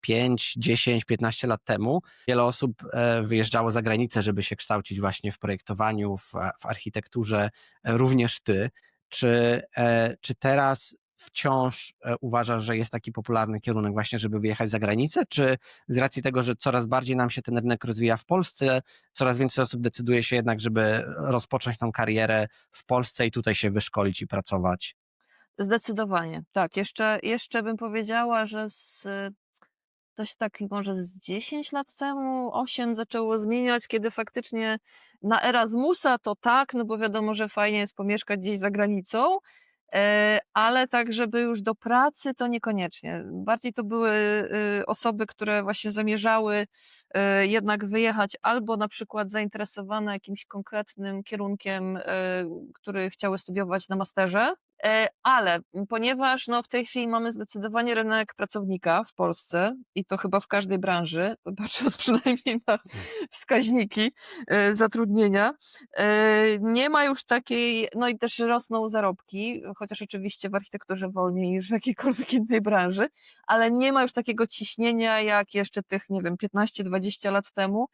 5, 10, 15 lat temu wiele osób e, wyjeżdżało za granicę, żeby się kształcić właśnie w projektowaniu, w, w architekturze, e, również ty. Czy, e, czy teraz wciąż uważasz, że jest taki popularny kierunek właśnie, żeby wyjechać za granicę, czy z racji tego, że coraz bardziej nam się ten rynek rozwija w Polsce, coraz więcej osób decyduje się jednak, żeby rozpocząć tą karierę w Polsce i tutaj się wyszkolić i pracować? Zdecydowanie, tak. Jeszcze, jeszcze bym powiedziała, że z to się tak może z 10 lat temu, 8 zaczęło zmieniać, kiedy faktycznie na Erasmusa to tak, no bo wiadomo, że fajnie jest pomieszkać gdzieś za granicą, e, ale tak, żeby już do pracy, to niekoniecznie. Bardziej to były y, osoby, które właśnie zamierzały y, jednak wyjechać albo na przykład zainteresowane jakimś konkretnym kierunkiem, y, który chciały studiować na masterze, E, ale ponieważ no, w tej chwili mamy zdecydowanie rynek pracownika w Polsce i to chyba w każdej branży, patrząc przynajmniej na wskaźniki e, zatrudnienia, e, nie ma już takiej, no i też rosną zarobki, chociaż oczywiście w architekturze wolniej niż w jakiejkolwiek innej branży, ale nie ma już takiego ciśnienia jak jeszcze tych, nie wiem, 15-20 lat temu,